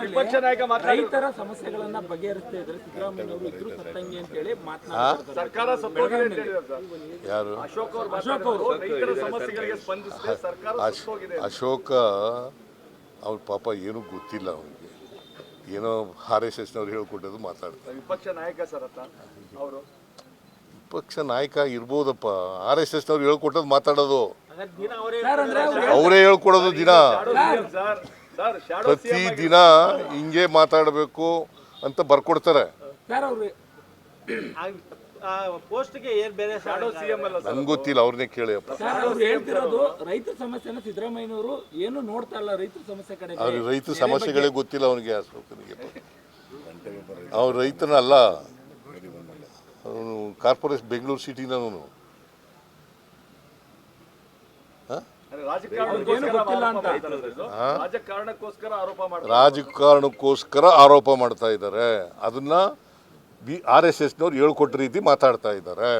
ವಿಪಕ್ಷ ನಾಯಕ ರೈತರ ಸಮಸ್ಯೆಗಳನ್ನ ಬಗೆಹರಿಸ್ತಾ ಇದ್ರೆ ಸಿದ್ದರಾಮಯ್ಯ ಅವರು ಇದ್ರು ಸತ್ತಂಗೆ ಅಂತ ಹೇಳಿ ಮಾತನಾಡ್ತಾರೆ ಸರ್ಕಾರ ಸತ್ತೋಗಿದೆ ಅಂತ ಹೇಳಿದ್ರು ಸರ್. ಯಾರು? ಅಶೋಕ್ ಅವರು ಮಾತಾಡಿದ್ರು ರೈತರ ಸಮಸ್ಯೆಗಳಿಗೆ ಸ್ಪಂದಿಸದೆ ಸರ್ಕಾರ ಅಶ್- ಸತ್ತೋಗಿದೆ ಅಶೋಕ ಅವ್ರ ಪಾಪ ಏನೂ ಗೊತ್ತಿಲ್ಲ ಅವನಿಗೆ. ಏನೋ ಆರ್ ಎಸ್ ಎಸ್ನವ್ರು ಹೇಳ್ಕೊಟ್ಟದು ಮಾತಾಡ್ತಾರೆ. ವಿಪಕ್ಷ ನಾಯಕ ಸರ್ ಅವರು. ವಿಪಕ್ಷ ನಾಯಕ ಇರ್ಬೋದಪ್ಪ. ಆರ್ ಎಸ್ ಎಸ್ನವ್ರು ಹೇಳ್ಕೊಟ್ಟದ್ದು ಮಾತಾಡೋದು. ಅವ್ರು ಅವರೇ ಹೇಳ್ಕೊಡೋದು ದಿನ. ಸರ್ ಸರ್ ಶಾಡೋ ಪ್ರತಿ ದಿನ ಹಿಂಗೆ ಮಾತಾಡಬೇಕು ಅಂತ ಬರ್ಕೊಡ್ತಾರೆ. ಸರ್ ಅವ್ರು ಪೋಸ್ಟ್ಗೆ ಏನ್ ಬೇರೆ ಶಾಡೋ ಸಿಎಂ ಅಲ್ಲ ಸರ್ ನಂಗೆ ಗೊತ್ತಿಲ್ಲ ಅವ್ರನ್ನೇ ಕೇಳಿ ಸರ್ ಅವ್ರು ಹೇಳ್ತಿರೋದು ರೈತರ ಸಮಸ್ಯೆನ ಸಿದ್ದರಾಮಯ್ಯನವರು ಏನು ನೋಡ್ತಾ ಇಲ್ಲ ರೈತರ ಸಮಸ್ಯೆ ಕಡೆ ಅವ್ರಿಗೆ ರೈತ ಸಮಸ್ಯೆಗಳೇ ಗೊತ್ತಿಲ್ಲ ಅವನಿಗೆ. ಅಶೋಕನಿಗೆ ಅವ್ನು ರೈತನಲ್ಲ ಅವನು ಕಾರ್ಪೊರೇಷನ್ ಬೆಂಗಳೂರು ಸಿಟಿನವನು ಅಂದ್ರೆ ರಾಜಕಾರಣಕ್ಕೋಸ್ಕರ ಗೊತ್ತಿಲ್ಲ ಆರೋಪ ಅಂತ. ಮಾಡ್ತಾರೆ ಸರ್ ಇದು. ರಾಜಕಾರಣಕ್ಕೋಸ್ಕರ ಆರೋಪ ಮಾಡ್ತಾರೆ ರಾಜಕಾರಣಕ್ಕೋಸ್ಕರ ಆರೋಪ ಮಾಡ್ತಾ ಇದ್ದಾರೆ. ಅದನ್ನ ಬಿ ಆರ್ ಎಸ್ ಎಸ್ನವ್ರು ಹೇಳ್ಕೊಟ್ಟ ರೀತಿ ಮಾತಾಡ್ತಾ ಇದ್ದಾರೆ.